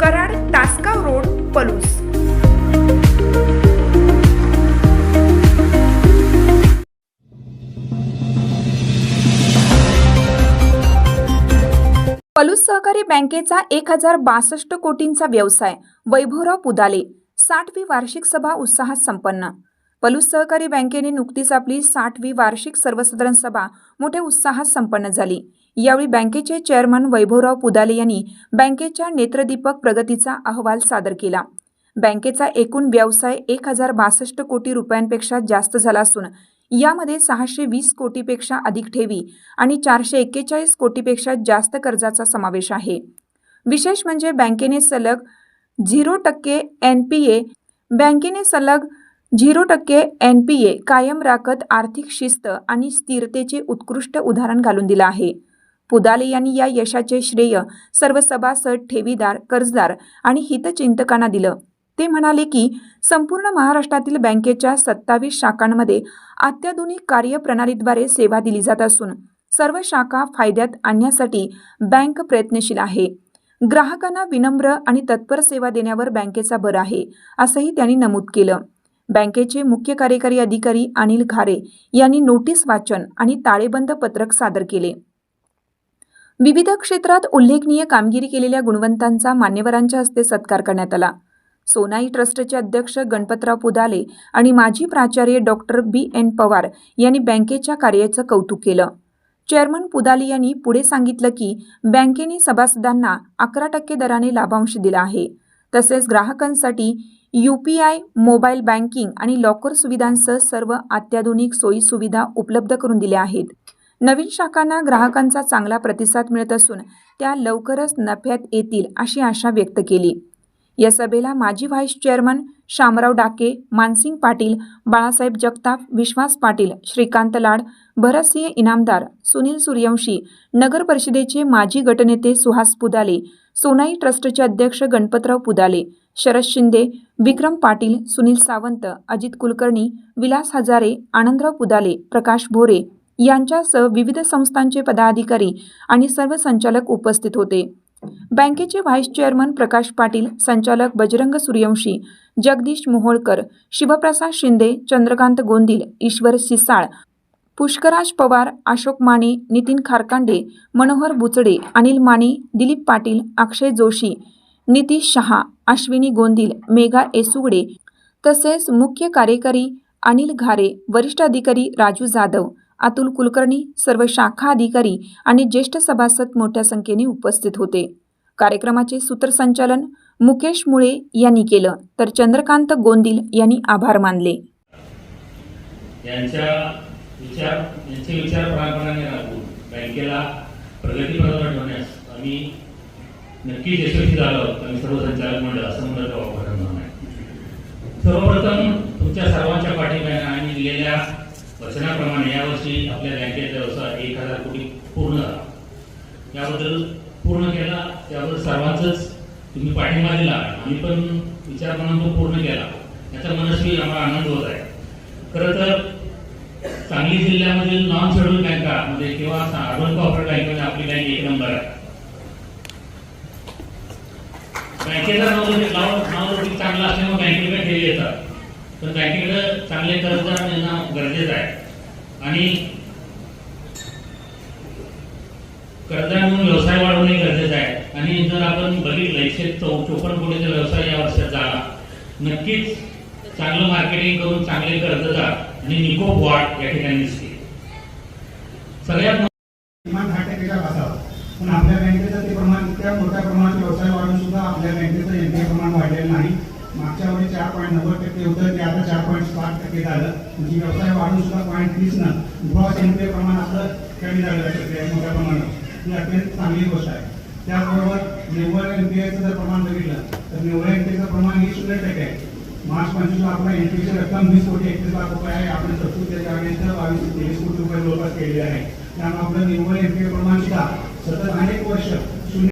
Karad Tasgaon road Palus. Palus सहकारी बँकेचा एक हजार बासष्ट कोटींचा व्यवसाय वैभवराव पुदाले. साठवी वार्षिक सभा उत्साहात संपन्न. पलूस सहकारी बँकेने नुकतीच आपली साठवी वार्षिक सर्वसाधारण सभा मोठ्या उत्साहात संपन्न झाली. यावेळी बँकेचे चेअरमन वैभवराव पुदाले यांनी बँकेच्या नेत्रदीपक प्रगतीचा अहवाल सादर केला. बँकेचा एकूण व्यवसाय एक हजार बासष्ट कोटी रुपयांपेक्षा जास्त झाला असून यामध्ये सहाशे वीस कोटीपेक्षा अधिक ठेवी आणि चारशे एक्केचाळीस कोटीपेक्षा जास्त कर्जाचा समावेश आहे. विशेष म्हणजे बँकेने सलग झिरो टक्के एन पी ए बँकेने सलग झिरो टक्के एन पी ए कायम राखत आर्थिक शिस्त आणि स्थिरतेचे उत्कृष्ट उदाहरण घालून दिलं आहे. पुदाले यांनी या यशाचे श्रेय सर्व सभासद ठेवीदार कर्जदार आणि हितचिंतकांना दिलं. ते म्हणाले की संपूर्ण महाराष्ट्रातील बँकेच्या सत्तावीस शाखांमध्ये अत्याधुनिक कार्यप्रणालीद्वारे सेवा दिली जात असून सर्व शाखा फायद्यात आणण्यासाठी बँक प्रयत्नशील आहे. ग्राहकांना विनम्र आणि तत्पर सेवा देण्यावर बँकेचा भर आहे असंही त्यांनी नमूद केलं. बँकेचे मुख्य कार्यकारी अधिकारी अनिल घारे यांनी नोटीस वाचन आणि ताळेबंद पत्रक सादर केले. विविध क्षेत्रात उल्लेखनीय कामगिरी केलेल्या गुणवंतांचा मान्यवरांच्या हस्ते सत्कार करण्यात आला. सोनाई ट्रस्टचे अध्यक्ष गणपतराव पुदाले आणि माजी प्राचार्य डॉक्टर बी. एन. पवार यांनी बँकेच्या कार्याचं कौतुक केलं. चेअरमन पुदाले यांनी पुढे सांगितलं की बँकेने सभासदांना अकरा टक्के दराने लाभांश दिला आहे. तसेच ग्राहकांसाठी U P I mobile banking आणि लॉकर सुविधांसह सर्व अत्याधुनिक सोयी सुविधा उपलब्ध करून दिल्या आहेत. नवीन शाखांना ग्राहकांचा चांगला प्रतिसाद मिळत असून त्या लवकरच नफ्यात येतील अशी आशा व्यक्त केली. या सभेला माजी व्हाईस चेअरमन शामराव डाके मानसिंग पाटील बाळासाहेब जगताप विश्वास पाटील श्रीकांत लाड भरतसिंह इनामदार सुनील सूर्यवंशी नगर परिषदेचे माजी गटनेते सुहास पुदाले सोनाई ट्रस्टचे अध्यक्ष गणपतराव पुदाले शरद शिंदे विक्रम पाटील सुनील सावंत अजित कुलकर्णी विलास हजारे आनंदराव पुदाले प्रकाश भोरे यांच्यासह विविध संस्थांचे पदाधिकारी आणि सर्व संचालक उपस्थित होते. बँकेचे व्हाईस चेअरमन प्रकाश पाटील संचालक बजरंग सूर्यवंशी जगदीश मोहोळकर शिवप्रसाद शिंदे चंद्रकांत गोंदिल ईश्वर सिसाळ पुष्कराज पवार अशोक माने नितीन खारकांडे मनोहर बुचडे अनिल माने दिलीप पाटील अक्षय जोशी नितीश शहा अश्विनी गोंदिल मेघा एसुगडे तसेच मुख्य कार्यकारी अनिल घारे वरिष्ठ अधिकारी राजू जाधव अतुल कुलकर्णी सर्व शाखा अधिकारी आणि ज्येष्ठ सभासद मोठ्या संख्येने उपस्थित होते. कार्यक्रमाचे सूत्रसंचालन मुकेश मुळे यांनी केलं तर चंद्रकांत गोंदिल यांनी आभार मानले. यांच्या विचार यांचे विचार बँकेला प्रगतीपथावर ठेवण्यास आम्ही नक्कीच यशस्वी झालो आम्ही सर्व संचालक मंडळ असं म्हणत वापरणार नाही सर्वप्रथम तुमच्या सर्वांच्या पाठिंब्याने आम्ही दिलेल्या वचनाप्रमाणे यावर्षी आपल्या बँकेचा व्यवसाय एक हजार कोटी पूर्ण झाला. याबद्दल पूर्ण केला त्याबद्दल सर्वांचंच तुम्ही पाठिंबा दिला. आम्ही पण विचार करून तो पूर्ण केला. याचा मनस्वी आम्हाला आनंद होत आहे. खरं तर सांगली जिल्ह्यामधील नॉन शेड्यूल बँकामध्ये किंवा अर्बन कॉर्पोरेट बँकेमध्ये आपली बँक एक नंबर आहे. बँकेचा नाव नाव नाव चांगला असल्यामुळे बँकेकडे ठेवी येतात. पण बँकेकडे चांगले कर्जदार मिळणं गरजेचं आहे. आणि कर्जदार म्हणून व्यवसाय वाढवणे गरजेचं आहे. आणि जर आपण बघितलं एकशे चौ चोपन्न कोटीचा व्यवसाय या वर्षात झाला. नक्कीच चांगलं मार्केटिंग करून चांगले कर्जदार आणि निकोप वाढ या ठिकाणी दिसते. सगळ्यात किमान दहा टक्केच्या असावा पण आपल्या बँकेचं ते प्रमाण इतक्या मोठ्या प्रमाणात व्यवसाय वाढून सुद्धा आपल्या बँकेचं एनपीए प्रमाण वाढलेलं नाही. मागच्या वेळी चार पॉईंट नव्वद टक्के होतं ते आता चार पॉईंट पाच टक्के झालं. म्हणजे व्यवसाय वाढून सुद्धा पॉईंट तीसनं ग्रॉस एनपीए प्रमाण आपलं कमी झालं आहे मोठ्या प्रमाणात. ही अत्यंत चांगली गोष्ट आहे. त्याचबरोबर निव्वळ एनपीएचं जर प्रमाण बघितलं तर निव्वळ एनपीएचं प्रमाण प्रमाण हे शून्य टक्के आहे. मार्च पंचवीसला आपला एनपीची रक्कम वीस कोटी एकतीस लाख रुपये आहे. आपण तरतूद त्याच्या बावीस तेवीस कोटी रुपये जवळपास केलेले आहे. त्यामुळे आपलं निव्वळ एनपीए प्रमाण सुद्धा सतत अनेक वर्ष